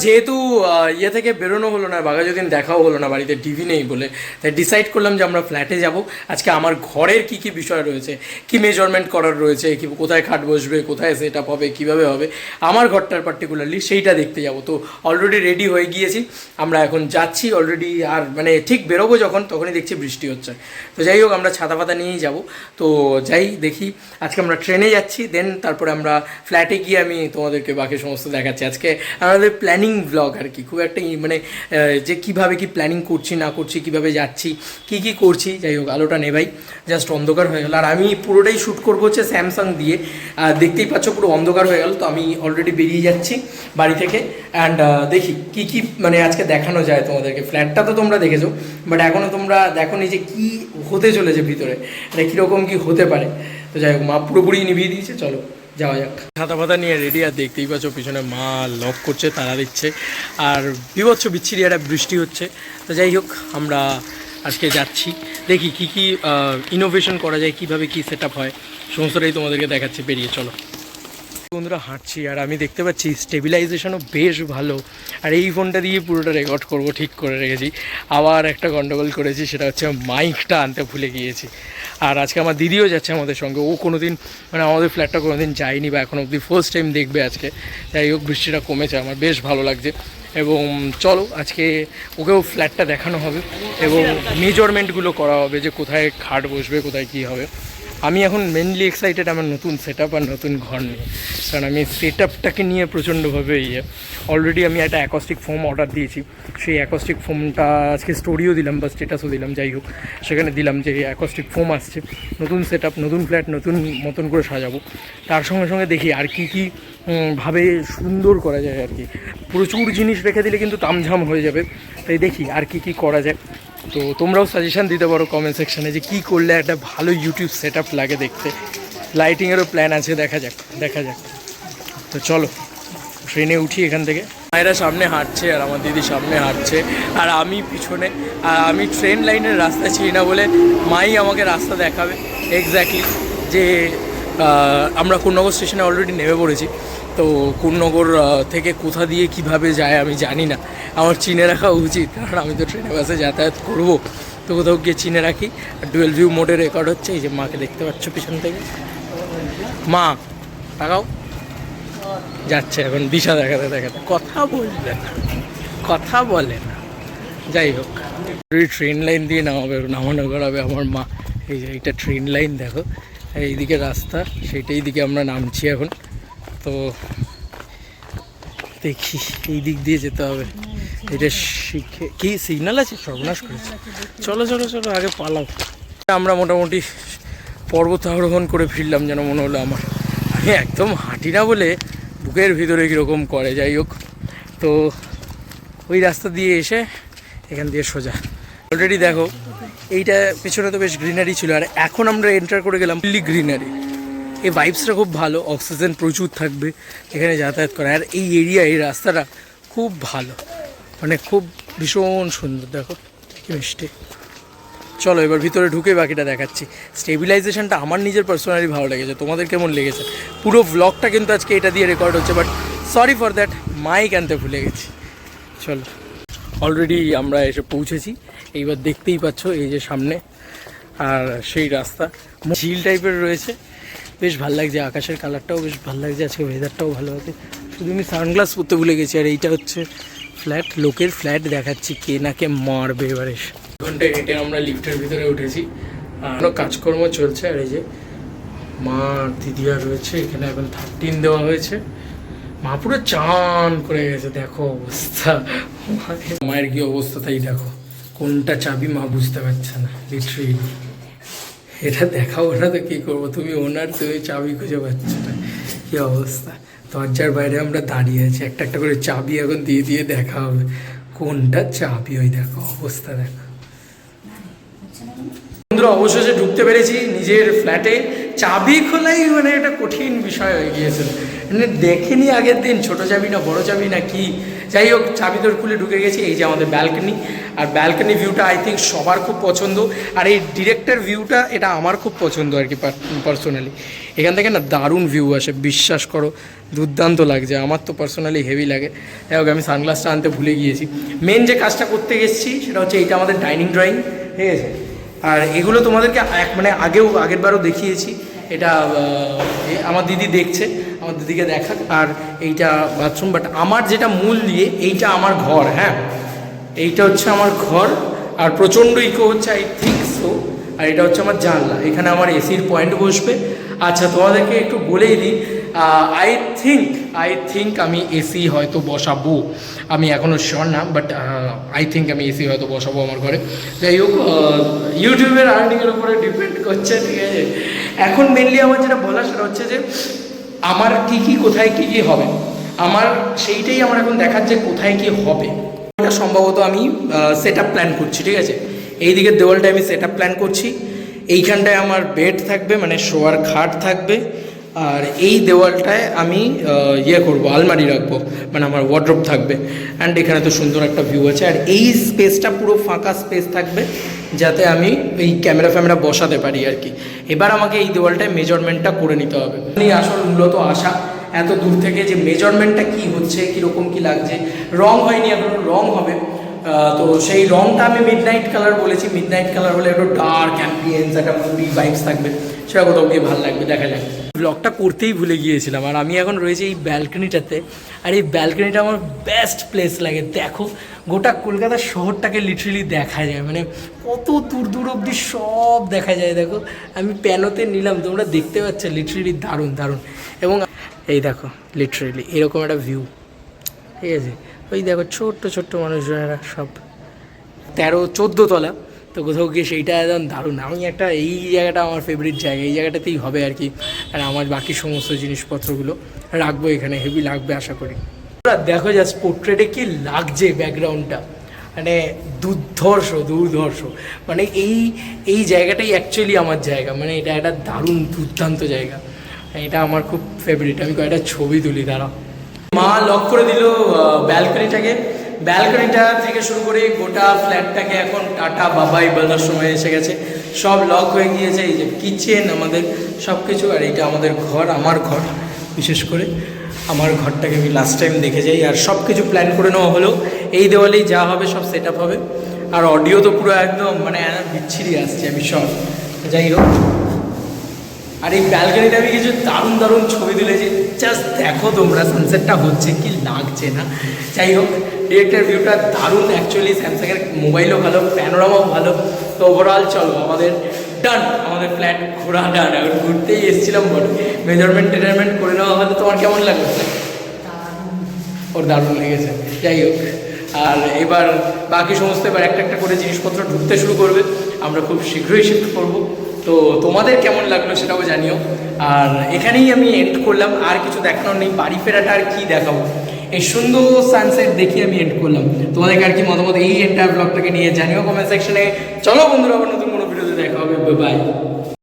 যেহেতু ইয়ে থেকে বেরোনো হলো না বাঘা বাঘাযতীন দেখাও হলো না, বাড়িতে টিভি নেই বলে, তাই ডিসাইড করলাম যে আমরা ফ্ল্যাটে যাব। আজকে আমার ঘরের কি কি বিষয় রয়েছে, কি মেজারমেন্ট করার রয়েছে, কি, কোথায় খাট বসবে, কোথায় সেট আপ হবে, কীভাবে হবে, আমার ঘরটার পার্টিকুলারলি সেইটা দেখতে যাব। তো অলরেডি রেডি হয়ে গিয়েছি, আমরা এখন যাচ্ছি অলরেডি আর মানে ঠিক বেরোবো যখন, তখনই দেখছি বৃষ্টি হচ্ছে। তো যাই হোক, আমরা ছাতা পাতা নিয়েই যাব। তো যাই দেখি, আজকে আমরা ট্রেনে যাচ্ছি দেন তারপরে আমরা ফ্ল্যাটে গিয়ে আমি তোমাদেরকে বাকি সমস্ত দেখাচ্ছি। আজকে আমাদের প্ল্যানিং ব্লগ আর কি। খুব একটা মানে যে কীভাবে কি প্ল্যানিং করছি, না করছি, কীভাবে যাচ্ছি, কি কি করছি, যাই হোক, আলোটা নেভাই জাস্ট অন্ধকার হয়ে গেল। আর আমি পুরোটাই শ্যুট করব হচ্ছে স্যামসাং দিয়ে। দেখতেই পাচ্ছ পুরো অন্ধকার হয়ে গেল, তো আমি অলরেডি বেরিয়ে যাচ্ছি বাড়ি থেকে। অ্যান্ড দেখি কি কি মানে আজকে দেখানো যায় তোমাদেরকে। ফ্ল্যাটটা তো তোমরা দেখেছ বাট এখনও তোমরা দেখো নি যে কী হতে চলেছে ভিতরে। এটা কীরকম কি হতে পারে। তো যাই হোক, মা পুরোপুরি নিভিয়ে দিয়েছে, চলো। যাওয়া যাক। ছাতা পাতা নিয়ে রেডি আর দেখতেই পাচ্ছ পিছনে মা লক করছে তারা দিচ্ছে। আর বিভৎস বিচ্ছিরি একটা বৃষ্টি হচ্ছে। তো যাই হোক, আমরা আজকে যাচ্ছি। দেখি কি কি ইনোভেশন করা যায়, কীভাবে কি সেট হয়। সমস্তটাই তোমাদেরকে দেখাচ্ছি। বেরিয়ে চলো। বন্ধুরা, হাঁটছি আর আমি দেখতে পাচ্ছি স্টেবিলাইজেশনও বেশ ভালো। আর এই ফোনটা দিয়ে পুরোটা রেকর্ড করব, ঠিক করে রেখেছি। আবার একটা গন্ডগোল করেছি, সেটা হচ্ছে মাইকটা আনতে ভুলে গিয়েছি। আর আজকে আমার দিদিও যাচ্ছে আমাদের সঙ্গে। ও কোনো দিন মানে আমাদের ফ্ল্যাটটা কোনো দিন যায়নি বা এখন অবধি ফার্স্ট টাইম দেখবে আজকে। যাই হোক, বৃষ্টিটা কমেছে, আমার বেশ ভালো লাগছে। এবং চলো, আজকে ওকেও ফ্ল্যাটটা দেখানো হবে। এবং মেজারমেন্টগুলো করা হবে যে কোথায় খাট বসবে, কোথায় কী হবে। আমি এখন মেনলি এক্সাইটেড আমার নতুন সেট আপ আর নতুন ঘর নিয়ে। কারণ আমি সেট আপটাকে নিয়ে প্রচণ্ডভাবে ইয়ে। অলরেডি আমি একটা অ্যাকস্টিক ফোম অর্ডার দিয়েছি। সেই অ্যাকস্টিক ফোমটা আজকে স্টোরিও দিলাম বা স্টেটাসও দিলাম, যাই হোক। সেখানে দিলাম যে অ্যাকস্টিক ফোম আসছে। নতুন সেট আপ নতুন ফ্ল্যাট নতুন মতন করে সাজাবো। তার সঙ্গে সঙ্গে দেখি আর কি কী ভাবে সুন্দর করা যায় আর কি। প্রচুর জিনিস রেখে দিলে কিন্তু তামঝাম হয়ে যাবে। তাই দেখি আর কি কি করা যায়। তো তোমরাও সাজেশান দিতে পারো কমেন্ট সেকশানে যে কী করলে একটা ভালো ইউটিউব সেট লাগে দেখতে। লাইটিংয়েরও প্ল্যান আছে, দেখা যাক দেখা যাক। তো চলো ট্রেনে উঠি এখান থেকে। মায়েরা সামনে হাঁটছে আর আমার দিদি সামনে হাঁটছে। আর আমি পিছনে, আর আমি ট্রেন লাইনের রাস্তা চিনি না বলে মাই আমাকে রাস্তা দেখাবে। এক্স্যাক্টলি যে আমরা কোন্নগর স্টেশনে অলরেডি নেমে পড়েছি। তো কোন্নগর থেকে কোথা দিয়ে কীভাবে যায় আমি জানি না। আমার চিনে রাখা উচিত, কারণ আমি তো ট্রেনে বাসে যাতায়াত করব। তো কোথাও গিয়ে চিনে রাখি। আর ডুয়েল ভিউ মোডে রেকর্ড হচ্ছে, এই যে মাকে দেখতে পাচ্ছ পিছন থেকে। মা, তাকাও। যাচ্ছে এখন, দিশা দেখাতে দেখাতে। কথা বলবে না। কথা বলে না। যাই হোক ট্রেন লাইন দিয়ে নামাবে, নামানো করাবে আমার মা। এই যে, এইটা ট্রেন লাইন দেখো। এইদিকে রাস্তা, সেইটাই দিকে আমরা নামছি এখন। তো দেখি এই দিক দিয়ে যেতে হবে। এটা শিখে কি সিগন্যাল আছে? সর্বনাশ করেছে। চলো চলো চলো, আগে পালাও। আমরা মোটামুটি পর্বত আরোহণ করে ফিরলাম যেন মনে হলো আমার। আমি একদম হাঁটি না বলে বুকের ভিতরে কীরকম করে, যাই হোক। তো ওই রাস্তা দিয়ে এসে এখান দিয়ে সোজা। অলরেডি দেখো এইটা পেছনে তো বেশ গ্রিনারি ছিল, আর এখন আমরা এন্টার করে গেলাম ফুললি গ্রিনারি এই ভাইবসটা খুব ভালো অক্সিজেন প্রচুর থাকবে, এখানে যাতায়াত করা। আর এই এরিয়া এই রাস্তাটা খুব ভালো মানে খুব ভীষণ সুন্দর, দেখো মিষ্টি। চলো এবার ভিতরে ঢুকে বাকিটা দেখাচ্ছি। স্টেবিলাইজেশনটা আমার নিজের পার্সোনালি ভালো লেগেছে, তোমাদের কেমন লেগেছে? পুরো ব্লগটা কিন্তু আজকে এটা দিয়ে রেকর্ড হচ্ছে but sorry for that mike আনতে ভুলে গেছি। চলো। অলরেডি আমরা এসে পৌঁছেছি। এইবার দেখতেই পাচ্ছ এই যে সামনে আর সেই রাস্তা। ঝিল টাইপের রয়েছে। বেশ ভালো লাগছে, আকাশের কালারটাও বেশ ভালো লাগছে, আজকে ওয়েদারটাও ভালো আছে। শুধু আমি সানগ্লাস পরতে ভুলে গেছি, আর এইটা হচ্ছে ফ্ল্যাট লোকের ফ্ল্যাট দেখাচ্ছি, কে না কে মারবে এবারে। ঘন্টায় হেঁটে আমরা লিফটের ভিতরে উঠেছি। আরও কাজকর্ম চলছে, আর এই যে মা দিদিয়া রয়েছে, এখানে এখন থার্টিন দেওয়া হয়েছে। মা পুরো চান করে গেছে, দেখো অবস্থা। মায়ের কি অবস্থা তাই দেখো। কোনটা চাবি মা বুঝতে পারছে না লিটারেলি এটা দেখাবো না তো কী করব, তুমি ওনার তুমি চাবি খুঁজে পাচ্ছ না। কী অবস্থা? দরজার বাইরে আমরা দাঁড়িয়ে আছি, একটা একটা করে চাবি এখন দিয়ে দিয়ে দেখা হবে। কোনটা চাবি ওই দেখো, অবস্থা দেখো। অবশেষে ঢুকতে পেরেছি নিজের ফ্ল্যাটে চাবি খোলাই মানে একটা কঠিন বিষয় হয়ে গিয়েছিল। মানে দেখিনি আগের দিন, ছোট চাবি না বড় চাবি না কি। যাই হোক চাবি তোর খুলে ঢুকে গেছি, এই যে আমাদের ব্যালকনি আর ব্যালকনি ভিউটা আই থিঙ্ক সবার খুব পছন্দ। আর এই ডিরেক্টের ভিউটা এটা আমার খুব পছন্দ আর কি পার্সোনালি এখান থেকে না দারুণ ভিউ আসে, বিশ্বাস করো, দুর্দান্ত লাগছে। আমার তো পার্সোনালি হেভি লাগে। যাই হোক, আমি সানগ্লাসটা আনতে ভুলে গিয়েছি। মেন যে কাজটা করতে গেছি সেটা হচ্ছে এইটা আমাদের ডাইনিং ড্রয়িং ঠিক আছে? আর এগুলো তোমাদেরকে এক মানে আগেও আগের বারও দেখিয়েছি। এটা আমার দিদি দেখছে। আমার দিদিকে দেখাক আর এইটা বাথরুম বাট আমার যেটা মূল দিয়ে এইটা আমার ঘর হ্যাঁ? এইটা হচ্ছে আমার ঘর আর প্রচণ্ড ইকো হচ্ছে আই থিঙ্ক সো আর এটা হচ্ছে আমার জানলা, এখানে আমার এসির পয়েন্ট বসবে। আচ্ছা তোমাদেরকে একটু বলেই দিই আই থিঙ্ক আই থিঙ্ক আমি এসি হয়তো বসাবো। আমি এখনও শিওর না বাট আই থিঙ্ক আমি এসি হয়তো বসাবো আমার ঘরে। যাই হোক ইউটিউবের আর্নিংয়ের উপরে ডিপেন্ড করছে, ঠিক আছে? এখন মেনলি আমার যেটা বলা সেটা হচ্ছে যে আমার কি কি, কোথায় কি কি হবে? আমার সেইটাই আমার এখন দেখার যে কোথায় কি হবে। এটা সম্ভবত আমি সেট প্ল্যান করছি, ঠিক আছে? এই দিকের দেওয়ালটা আমি সেট প্ল্যান করছি। এইখানটায় আমার বেড থাকবে মানে শোয়ার খাট থাকবে। আর এই দেওয়ালটায় আমি ইয়ে করব, আলমারি রাখব মানে আমার ওয়ার্ড্রপ থাকবে। অ্যান্ড এখানে তো সুন্দর একটা ভিউ আছে। আর এই স্পেসটা পুরো ফাঁকা স্পেস থাকবে। যাতে আমি এই ক্যামেরা ফ্যামেরা বসাতে পারি আর কি। এবার আমাকে এই দেওয়ালটায় মেজারমেন্টটা করে নিতে হবে। এই আসল মূলত আশা। এত দূর থেকে যে মেজারমেন্টটা কি হচ্ছে, কীরকম কি লাগছে, রং হয়নি এখন, রং হবে। তো সেই রংটা আমি মিড নাইট কালার বলেছি। মিড নাইট কালার হলে একটু ডার্ক অ্যাম্পিয়েন্স একটা মুভি বাইকস থাকবে। সেটা কোথাও গিয়ে ভালো লাগবে, দেখা যাক। ব্লগটা করতেই ভুলে গিয়েছিলাম। আর আমি এখন রয়েছি এই ব্যালকনিটাতে আর এই ব্যালকনিটা আমার বেস্ট প্লেস লাগে। দেখো, গোটা কলকাতা শহরটাকে লিটারেলি দেখা যায়। মানে কত দূর দূর অবধি সব দেখা যায়, দেখো। আমি প্যানোতে নিলাম, তোমরা দেখতে পাচ্ছ লিটারেলি দারুণ দারুণ। এবং এই দেখো লিটারেলি এরকম একটা ভিউ ঠিক আছে? ওই দেখো, ছোট্ট ছোট্ট মানুষজনেরা সব। তেরো, চোদ্দ তলা। তো কোথাও গিয়ে সেইটা একদম দারুণ। আমি একটা, এই জায়গাটা আমার ফেভারিট জায়গা, এই জায়গাটাতেই হবে আর কি। আর আমার বাকি সমস্ত জিনিসপত্রগুলো রাখব এখানে হেভি লাগবে আশা করি। দেখো জাস্ট পোর্ট্রেটে কি লাগছে ব্যাকগ্রাউন্ডটা মানে দুর্ধর্ষ দুর্ধর্ষ। মানে এই এই জায়গাটাই অ্যাকচুয়ালি আমার জায়গা। মানে এটা একটা দারুণ, দুর্দান্ত জায়গা। এটা আমার খুব ফেভারিট আমি কয়েকটা ছবি তুলি, দাঁড়াও। মা লক করে দিল ব্যালকনিটাকে ব্যালকনিটা থেকে শুরু করে গোটা ফ্ল্যাটটাকে এখন টাটা, বাবাই বলার সময় এসে গেছে। সব লক হয়ে গিয়েছে, এই যে কিচেন আমাদের সব কিছু আর এইটা আমাদের ঘর, আমার ঘর। বিশেষ করে আমার ঘরটাকে আমি লাস্ট টাইম দেখে যাই, আর সব কিছু প্ল্যান করে নেওয়া হলো। এই দেওয়ালেই যা হবে, সব সেট হবে। আর অডিও তো পুরো একদম মানে বিচ্ছিরি আসছে, আমি সব যাই হোক। আর এই ব্যালকনিতে আমি কিছু দারুণ দারুণ ছবি তুলেছি। জাস্ট দেখো তোমরা সানসেটটা হচ্ছে কি লাগছে না। যাই হোক ডিরেক্টের ভিউটা দারুণ অ্যাকচুয়ালি স্যামসাংয়ের মোবাইলও ভালো প্যানোরামাও ভালো। তো ওভারঅল চলো আমাদের ডান আমাদের ফ্ল্যাট ঘোরা ডান এখন ঘুরতেই এসেছিলাম বলে মেজারমেন্ট টেজারমেন্ট করে নেওয়া হলে তোমার কেমন লাগল? ওর দারুণ লেগেছে। যাই হোক আর এবার বাকি সমস্ত এবার একটা একটা করে জিনিসপত্র ঢুকতে শুরু করবে। আমরা খুব শীঘ্রই শিফট করব। তো তোমাদের কেমন লাগল সেটাও জানিও। আর এখানেই আমি এন্ড করলাম। আর কিছু দেখানোর নেই। বাড়ি ফেরাটা আর কী দেখাবো? এই সুন্দর সানসেট দেখি আমি এন্ড করলাম। তোমাদেরকে আর কি মতামত এই এন্টার ব্লগটাকে নিয়ে জানিও কমেন্ট সেকশনে চলো বন্ধুরা, আবার নতুন কোনো ভিডিওতে দেখা হবে। বাই